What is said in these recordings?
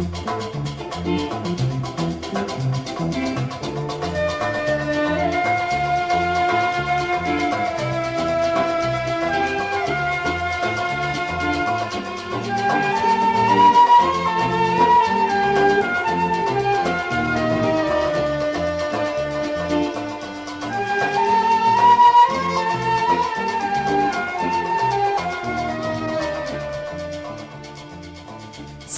Música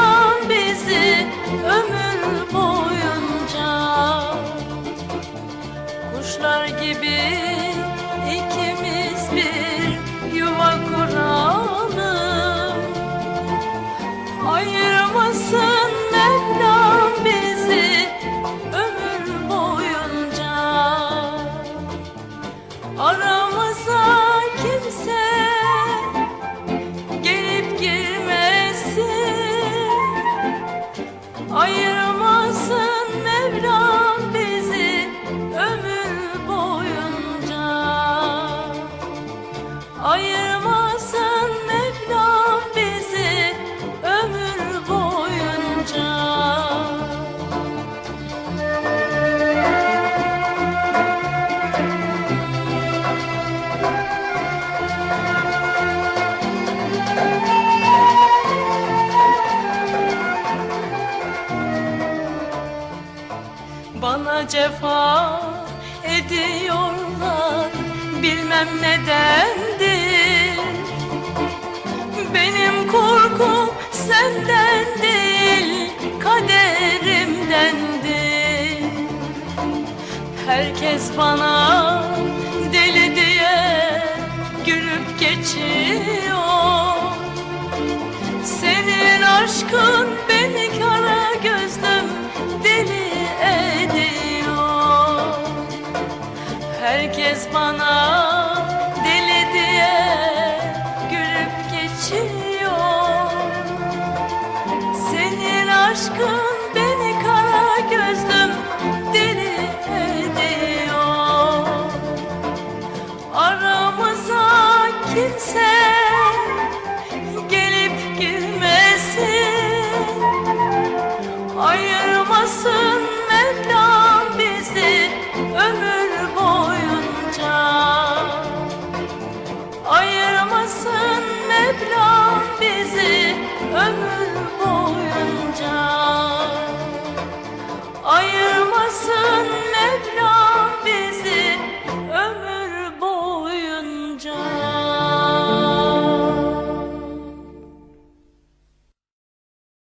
bizi ömür boyunca Ayırmasın Mevlam bizi ömür boyunca. Bana cefa ediyorlar Bilmem nedendir. Benim korkum senden değil Kaderimdendir. Herkes bana deli Herkes bana deli diye gülüp geçiyor. Senin aşkın Sevdan bizi ömür